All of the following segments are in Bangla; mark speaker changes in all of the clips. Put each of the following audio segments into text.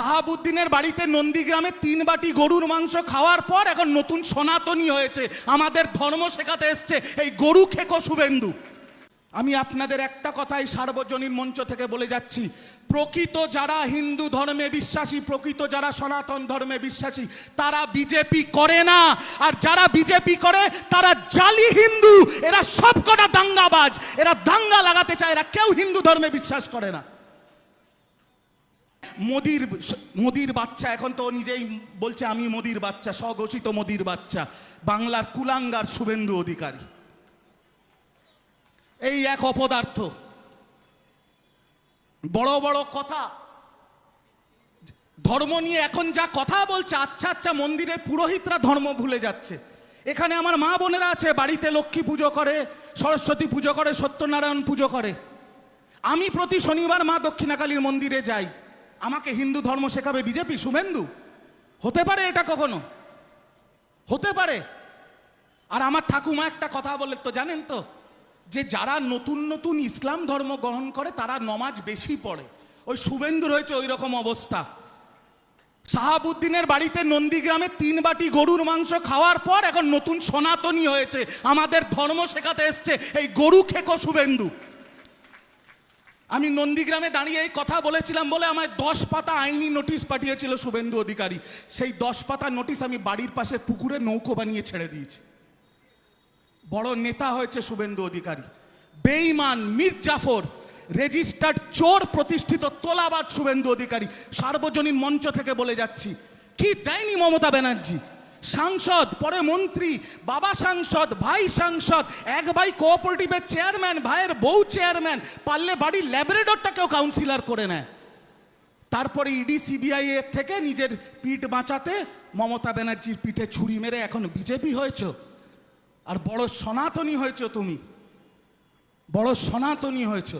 Speaker 1: শাহাবুদ্দিনের বাড়িতে নন্দীগ্রামে তিন বাটি গরুর মাংস খাওয়ার পর এখন নতুন সনাতনী হয়েছে। আমাদের ধর্ম শেখাতে এসছে এই গরু খেকো শুভেন্দু। আমি আপনাদের একটা কথাই সার্বজনীন মঞ্চ থেকে বলে যাচ্ছি। প্রকৃত যারা হিন্দু ধর্মে বিশ্বাসী, প্রকৃত যারা সনাতন ধর্মে বিশ্বাসী, তারা বিজেপি করে না। আর যারা বিজেপি করে, তারা জালি হিন্দু। এরা সবকটা দাঙ্গাবাজ। এরা দাঙ্গা লাগাতে চায়, এরা কেউ হিন্দু ধর্মে বিশ্বাস করে না। মোদির মোদির বাচ্চা, এখন তো নিজেই বলছে আমি মোদির বাচ্চা, স্বঘোষিত মোদির বাচ্চা, বাংলার কুলাঙ্গার শুভেন্দু অধিকারী। এই এক অপদার্থ। বড় বড় কথা। ধর্ম নিয়ে এখন যা কথা বলছে আচ্ছা আচ্ছা মন্দিরে পুরোহিতরা ধর্ম ভুলে যাচ্ছে। এখানে আমার মা বোনেরা আছে, বাড়িতে লক্ষ্মী পুজো করে, সরস্বতী পুজো করে, সত্যনারায়ণ পুজো করে। আমি প্রতি শনিবার মা দক্ষিণাকালীর মন্দিরে যাই। আমাকে হিন্দু ধর্ম শেখাবে বিজেপি, শুভেন্দু? হতে পারে এটা কখনো? হতে পারে। আর আমার ঠাকুমা একটা কথা বলে, তো জানেন তো, যে যারা নতুন নতুন ইসলাম ধর্ম গ্রহণ করে, তারা নমাজ বেশি পড়ে। ওই শুভেন্দুর হয়েছে ওই রকম অবস্থা। শাহাবুদ্দিনের বাড়িতে নন্দীগ্রামে তিন বাটি গরুর মাংস খাওয়ার পর এখন নতুন সনাতনী হয়েছে। আমাদের ধর্ম শেখাতে এসছে, এই গরু খেকো শুভেন্দু। আমি নন্দীগ্রামে দাঁড়িয়ে এই কথা বলেছিলাম বলে আমায় দশ পাতা আইনি নোটিশ পাঠিয়েছিল শুভেন্দু অধিকারী। সেই দশ পাতা নোটিশ আমি বাড়ির পাশে পুকুরে নৌকো বানিয়ে ছেড়ে দিয়েছি। বড় নেতা হয়েছে শুভেন্দু অধিকারী। বেইমান মীর জাফর, রেজিস্টার্ড চোর প্রতিষ্ঠিত তোলাবাদ শুভেন্দু অধিকারী। সার্বজনীন মঞ্চ থেকে বলে যাচ্ছি। কি দেয়নি মমতা ব্যানার্জি? সাংসদ, পরে মন্ত্রী, বাবা সাংসদ, ভাই সাংসদ, এক ভাই কোঅপারেটিভের চেয়ারম্যান ভাইয়ের বউ চেয়ারম্যান পারলে বাড়ির ল্যাবরেটরটাকেও কাউন্সিলর করে নেয়। তারপরে ইডি সিবিআই এর থেকে নিজের পিঠ বাঁচাতে মমতা ব্যানার্জির পিঠে ছুরি মেরে এখন বিজেপি হয়েছ। আর বড় সনাতনী হয়েছ তুমি। বড় সনাতনী হয়েছ।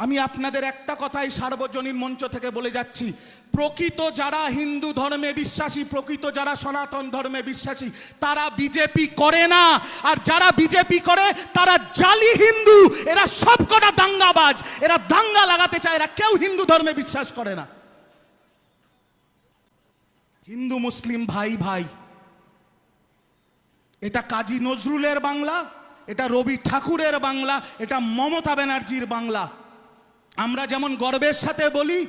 Speaker 1: আমি আপনাদের একটা কথাই সার্বজনীন মঞ্চ থেকে বলে যাচ্ছি। প্রকৃত যারা হিন্দু ধর্মে বিশ্বাসী, প্রকৃত যারা সনাতন ধর্মে বিশ্বাসী, তারা বিজেপি করে না। আর যারা বিজেপি করে, তারা জালি হিন্দু। এরা সবকটা দাঙ্গাবাজ। এরা দাঙ্গা লাগাতে চায়। এরা কেউ হিন্দু ধর্মে বিশ্বাস করে না। হিন্দু, মুসলিম, ভাই ভাই। এটা কাজী নজরুলের বাংলা, এটা রবি ঠাকুরের বাংলা, এটা মমতা ব্যানার্জির বাংলা। আমরা যেমন গর্বের সাথে বলি,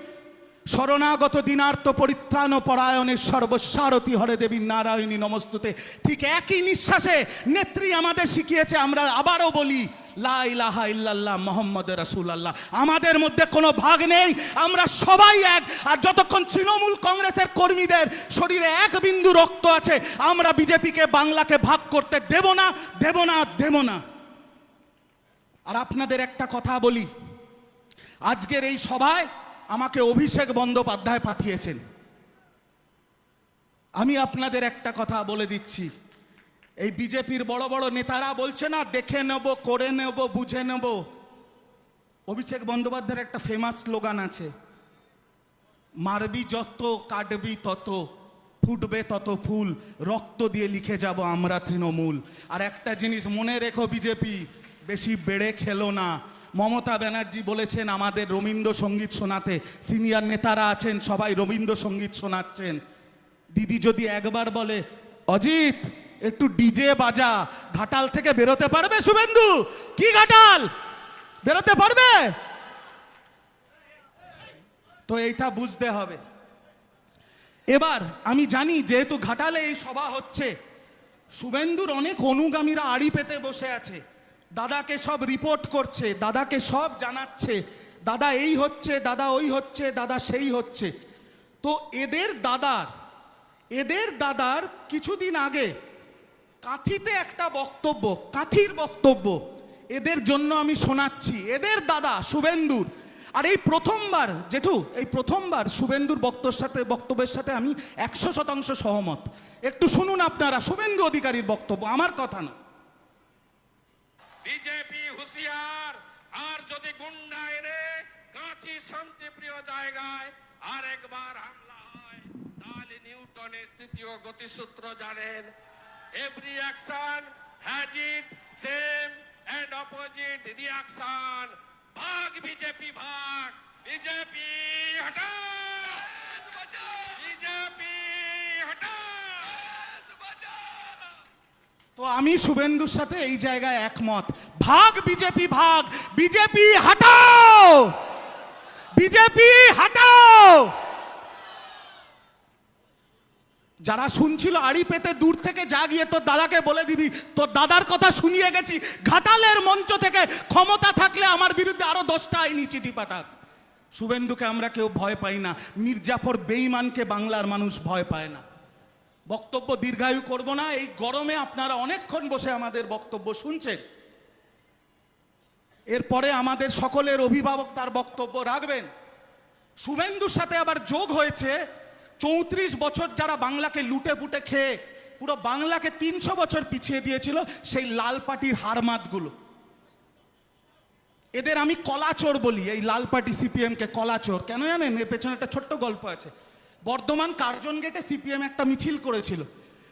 Speaker 1: শরণাগত দিনার্থ পরিত্রাণ পরায়ণের সর্বসারথী হরে দেবী নারায়ণী নমস্তুতে। ঠিক একই নিঃশ্বাসে নেত্রী আমাদের শিখিয়েছে, আমরা আবারও বলি, লা ইলাহা ইল্লাল্লাহ মোহাম্মদ রাসূলুল্লাহ। আমাদের মধ্যে কোনো ভাগ নেই, আমরা সবাই এক। আর যতক্ষণ তৃণমূল কংগ্রেসের কর্মীদের শরীরে এক বিন্দু রক্ত আছে, আমরা বিজেপিকে বাংলাকে ভাগ করতে দেব না দেব না দেব না। আর আপনাদের একটা কথা বলি আজকের এই সভায় আমাকে অভিষেক বন্দ্যোপাধ্যায় পাঠিয়েছেন। আমি আপনাদের একটা কথা বলে দিচ্ছি। এই বিজেপির বড় বড় নেতারা বলছে না, দেখে নেব, করে নেব, বুঝে নেব। অভিষেক বন্দ্যোপাধ্যায়ের একটা ফেমাস স্লোগান আছে, মারবি যত, কাটবি তত, ফুটবে তত ফুল, রক্ত দিয়ে লিখে যাব আমরা তৃণমূল। আর একটা জিনিস মনে রেখো বিজেপি, বেশি বেড়ে খেলো না। মমতা ব্যানার্জি বলেছেন, আমাদের রবীন্দ্রসঙ্গীত শোনাতে সিনিয়র নেতারা আছেন, সবাই রবীন্দ্রসঙ্গীত শোনাচ্ছেন। দিদি যদি একবার বলে, অজিত, একটু ডিজে বাজা, ঘাটাল থেকে বেরোতে পারবে শুভেন্দু? কি ঘাটাল? বেরোতে পারবে? তো এইটা বুঝতে হবে। এবার আমি জানি যেহেতু ঘাটালে এই সভা হচ্ছে, শুভেন্দুর অনেক অনুগামীরা আড়ি পেতে বসে আছে। দাদাকে সব রিপোর্ট করছে, দাদাকে সব জানাচ্ছে, দাদা এই হচ্ছে, দাদা ওই হচ্ছে, দাদা সেই হচ্ছে। তো এদের দাদার এদের দাদার কিছুদিন আগে কাঁথিতে একটা বক্তব্য, কাঁথির বক্তব্য এদের জন্য আমি শোনাচ্ছি। এদের দাদা শুভেন্দুর, আর এই প্রথমবার, জেঠু, এই প্রথমবার শুভেন্দুর বক্তব্যের সাথে বক্তব্যের সাথে আমি একশো শতাংশ সহমত। একটু শুনুন আপনারা, শুভেন্দু অধিকারীর বক্তব্য, আমার কথা না
Speaker 2: বিজেপি হুঁশিয়ার, আর যদি গুন্ডা এনে কাঁচি শান্তিপ্রিয় জায়গায় আর একবার হামলা হয়, তাহলে নিউটনের তৃতীয় গতিসূত্র জানেন। Every action has it same and opposite reaction ভাগ বিজেপি ভাগ বিজেপি, হটাও!
Speaker 1: বিজেপি তো আমি শুভেন্দুর সাথে এই জায়গায় একমত। ভাগ, বিজেপি ভাগ। বিজেপি হাটাও! বিজেপি হাটাও! যারা শুনছিল আড়ি পেতে দূর থেকে, যা গিয়ে তোর দাদাকে বলে দিবি। তোর দাদার কথা শুনিয়ে গেছি। ঘাটালের মঞ্চ থেকে ক্ষমতা থাকলে আমার বিরুদ্ধে আরও দশটা আইনি চিঠি পাঠাক। শুভেন্দুকে আমরা কেউ ভয় পাই না। মির্জাফর বেইমানকে বাংলার মানুষ ভয় পায় না। বক্তব্য দীর্ঘায়ু করব না। এই গরমে আপনারা অনেকক্ষণ বসে আমাদের বক্তব্য শুনছেন। এরপরে আমাদের সকলের অভিভাবক তার বক্তব্য রাখবেন। শুভেন্দুর সাথে আবার যোগ হয়েছে। চৌত্রিশ বছর যারা বাংলাকে লুটে পুটে খেয়ে পুরো বাংলাকে তিনশো বছর পিছিয়ে দিয়েছিল, সেই লাল পার্টির হারমাতগুলো। এদের আমি কলাচোর বলি, এই লাল পার্টি সিপিএম কে কলাচোর। কেন জানেন? এর পেছনে একটা ছোট্ট গল্প আছে। বর্ধমান কার্জন গেটে সিপিএম একটা মিছিল করেছিল।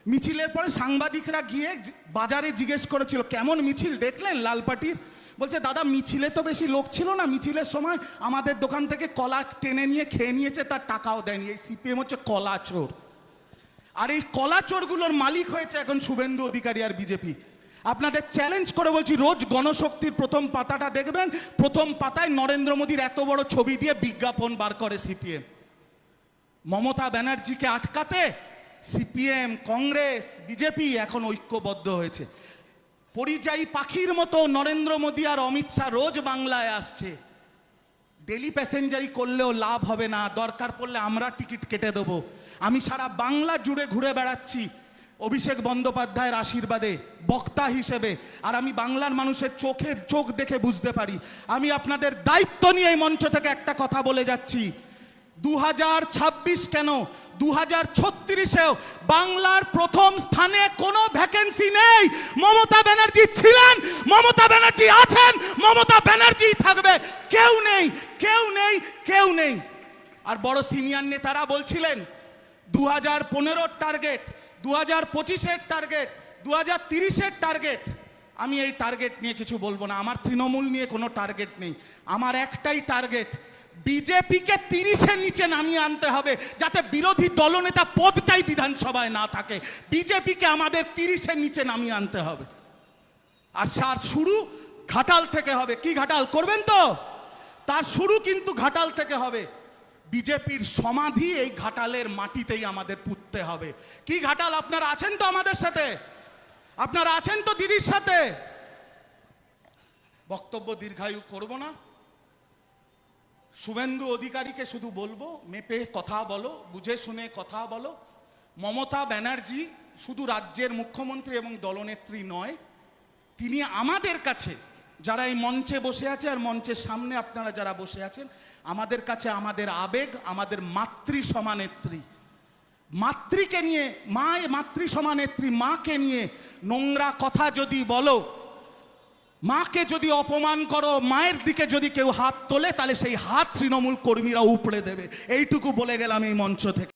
Speaker 1: মিছিলের পরে সাংবাদিকরা গিয়ে বাজারে জিজ্ঞেস করেছিল, কেমন মিছিল? দেখলেন লাল পার্টির বলছে, দাদা, মিছিলে তো বেশি লোক ছিল না। মিছিলের সময় আমাদের দোকান থেকে কলা টেনে নিয়ে খেয়ে নিয়েছে, তার টাকাও দেয়নি। এই সিপিএম হচ্ছে কলা চোর। আর এই কলা চোরগুলোর মালিক হয়েছে এখন শুভেন্দু অধিকারী আর বিজেপি। আপনাদের চ্যালেঞ্জ করে বলছি, রোজ গণশক্তির প্রথম পাতাটা দেখবেন। প্রথম পাতায় নরেন্দ্র মোদীর এত বড় ছবি দিয়ে বিজ্ঞাপন বার করে সিপিএম। মমতা ব্যানার্জিকে আটকাতে সিপিএম, কংগ্রেস, বিজেপি এখন ঐক্যবদ্ধ হয়েছে। পরিযায়ী পাখির মতো নরেন্দ্র মোদী আর অমিত শাহ রোজ বাংলায় আসছে। ডেলি প্যাসেঞ্জারি করলেও লাভ হবে না, দরকার পড়লে আমরা টিকিট কেটে দেবো। আমি সারা বাংলা জুড়ে ঘুরে বেড়াচ্ছি অভিষেক বন্দ্যোপাধ্যায়ের আশীর্বাদে, বক্তা হিসেবে। আর আমি বাংলার মানুষের চোখের চোখ দেখে বুঝতে পারি। আমি আপনাদের দায়িত্ব নিয়ে এই মঞ্চ থেকে একটা কথা বলে যাচ্ছি। দু হাজার ছাব্বিশ কেন? দু হাজার ছত্রিশেও বাংলার প্রথম স্থানে কোনো ভ্যাকেন্সি নেই। মমতা ব্যানার্জি ছিলেন, মমতা ব্যানার্জি আছেন, মমতা ব্যানার্জি থাকবে। কেউ নেই কেউ নেই কেউ নেই। আর বড় সিনিয়র নেতারা বলছিলেন দু হাজার পনেরোর টার্গেট দু হাজার পঁচিশের টার্গেট দু হাজার তিরিশের টার্গেট আমি এই টার্গেট নিয়ে কিছু বলব না। আমার তৃণমূল নিয়ে কোনো টার্গেট নেই। আমার একটাই টার্গেট বিজেপিকে তিরিশের নিচে নামিয়ে আনতে হবে, যাতে বিরোধী দলনেতা পদটাই বিধানসভায় না থাকে। বিজেপিকে আমাদের তিরিশের নিচে নামিয়ে আনতে হবে। আর সার শুরু ঘাটাল থেকে হবে। কি ঘাটাল? করবেন তো? তার শুরু কিন্তু ঘাটাল থেকে হবে। বিজেপির সমাধি এই ঘাটালের মাটিতেই আমাদের পুঁততে হবে। কি ঘাটাল? আপনারা আছেন তো আমাদের সাথে? আপনারা আছেন তো দিদির সাথে? বক্তব্য দীর্ঘায়ু করব না। শুভেন্দু অধিকারীকে শুধু বলব, মেপে কথা বলো, বুঝে শুনে কথা বলো। মমতা ব্যানার্জি শুধু রাজ্যের মুখ্যমন্ত্রী এবং দলনেত্রী নয়, তিনি আমাদের কাছে যারা এই মঞ্চে বসে আছে আর মঞ্চের সামনে আপনারা যারা বসে আছেন, আমাদের কাছে আমাদের আবেগ, আমাদের মাতৃ সমানেত্রী। মাতৃকে নিয়ে, মা, মাতৃ সমানেত্রী, মাকে নিয়ে নোংরা কথা যদি বলো মাকে যদি অপমান করো, মায়ের দিকে যদি কেউ হাত তোলে, তাহলে সেই হাত তৃণমূল কর্মীরা উপড়ে দেবে। এইটুকু বলে গেলাম এই মঞ্চ থেকে।